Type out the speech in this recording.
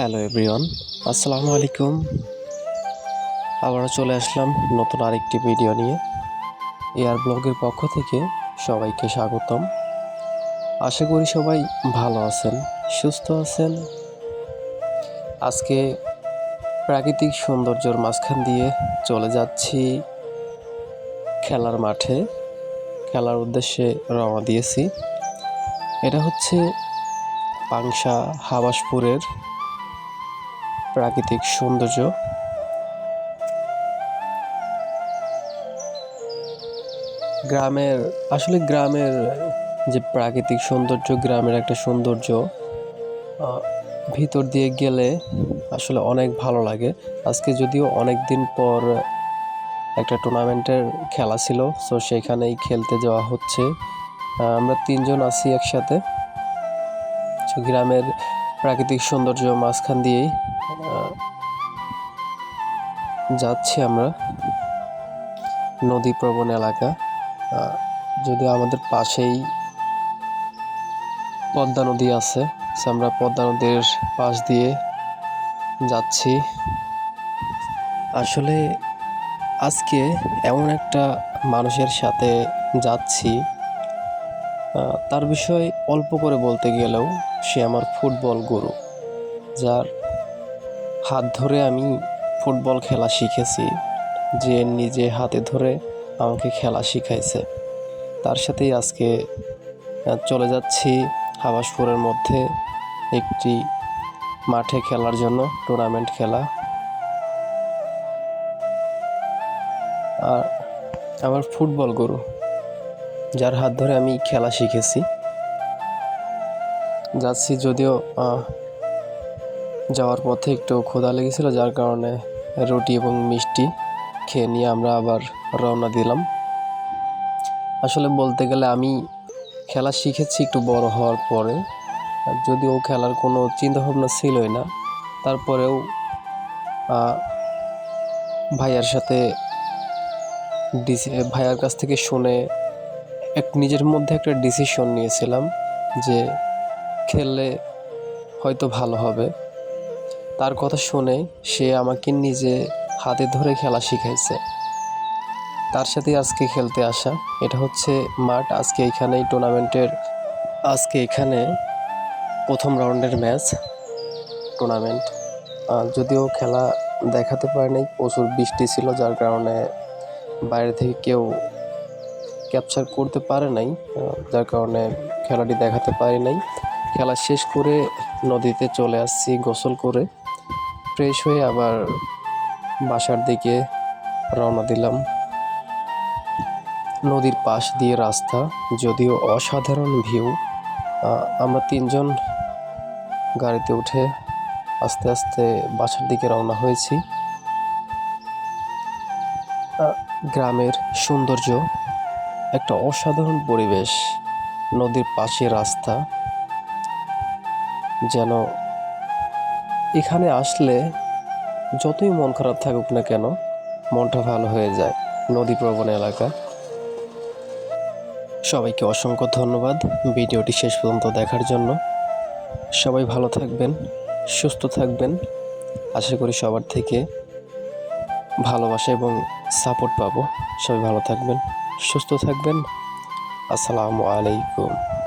Hello everyone, আসসালামু আলাইকুম। আবারও চলে আসলাম নতুন আরেকটি ভিডিও নিয়ে। এয়ার ব্লগের পক্ষ থেকে সবাইকে স্বাগতম। আশা করি সবাই ভালো আছেন, সুস্থ আছেন। আজকে প্রাকৃতিক সৌন্দর্যর মাঝখান দিয়ে চলে যাচ্ছি খেলার মাঠে। খেলার উদ্দেশ্যে রওনা দিয়েছি। এটা হচ্ছে পাংশা হাবাসপুরের প্রাকৃতিক সৌন্দর্য। গ্রামের, আসলে গ্রামের যে প্রাকৃতিক সৌন্দর্য, গ্রামের একটা সৌন্দর্য ভিতর দিয়ে গেলে আসলে অনেক ভালো লাগে। আজকে যদিও অনেক দিন পর একটা টুর্নামেন্টের খেলা ছিল সো সেখানেই খেলতে যাওয়া হচ্ছে। আমরা তিনজন আছি একসাথে। গ্রামের প্রাকৃতিক সৌন্দর্য মাঝখান দিয়েই যাচ্ছি আমরা। নদী প্রবণ এলাকা যদি আমাদের পাশেই পদ্মা নদী আছে আমরা পদ্মা নদীর পাশ দিয়ে যাচ্ছি। আসলে আজকে এমন একটা মানুষের সাথে যাচ্ছি তার বিষয়ে অল্প করে বলতে গেলেও সে আমার ফুটবল গুরু, যার হাত ধরে আমি ফুটবল খেলা শিখেছি, যে নিজে হাতে ধরে আমাকে খেলা শিখাইছে। তার সাথেই আজকে চলে যাচ্ছি হাবাসপুরের মধ্যে একটি মাঠে খেলার জন্য টুর্নামেন্ট খেলা। আর আমার ফুটবল গুরু, যার হাত ধরে আমি খেলা শিখেছি। যাচ্ছি যদিও যাওয়ার পথে একটু ক্ষুধা লেগেছিল, যার কারণে রুটি এবং মিষ্টি খেয়ে নিয়ে আমরা আবার রওনা দিলাম। আসলে বলতে গেলে আমি খেলা শিখেছি একটু বড় হওয়ার পরে যদিও খেলার কোনো চিন্তাভাবনা ছিলই না, তারপরেও ভাইয়ার সাথে ভাইয়ার কাছ থেকে শুনে এক নিজের মধ্যে একটা ডিসিশন নিয়েছিলাম যে খেললে হয়তো ভালো হবে। তার কথা শুনে সে আমাকে নিজে হাতে ধরে খেলা শিখাইছে। তার সাথে আজকে খেলতে আসা। এটা হচ্ছে মাঠ। আজকে এখানেই টুর্নামেন্টের, আজকে এখানে প্রথম রাউন্ডের ম্যাচ, টুর্নামেন্ট। যদিও খেলা দেখাতে পারে নাই, প্রচুর বৃষ্টি ছিল, যার কারণে বাইরে থেকে কেউ ক্যাপচার করতে পারে নাই যার কারণে খেলাটি দেখাতে পারি নাই। খেলা শেষ করে নদীতে চলে আসছি, গোসল করে। ফ্রেশ হয়ে আবার বাসার দিকে রওনা দিলাম। নদীর পাশ দিয়ে রাস্তা, যদিও অসাধারণ ভিউ। আমরা তিনজন গাড়িতে উঠে আস্তে আস্তে বাসার দিকে রওনা হয়েছি। গ্রামের সৌন্দর্য, একটা অসাধারণ পরিবেশ, নদীর পাশে রাস্তা। যেন এখানে আসলে যতই মন খারাপ থাকুক না কেন, মনটা ভালো হয়ে যায় নদী প্রবণ এলাকা। সবাইকে অসংখ্য ধন্যবাদ ভিডিওটি শেষ পর্যন্ত দেখার জন্য। সবাই ভালো থাকবেন, সুস্থ থাকবেন। আশা করি সবার থেকে ভালোবাসা এবং সাপোর্ট পাবো। সবাই ভালো থাকবেন, সুস্থ থাকবেন। আসসালামু আলাইকুম।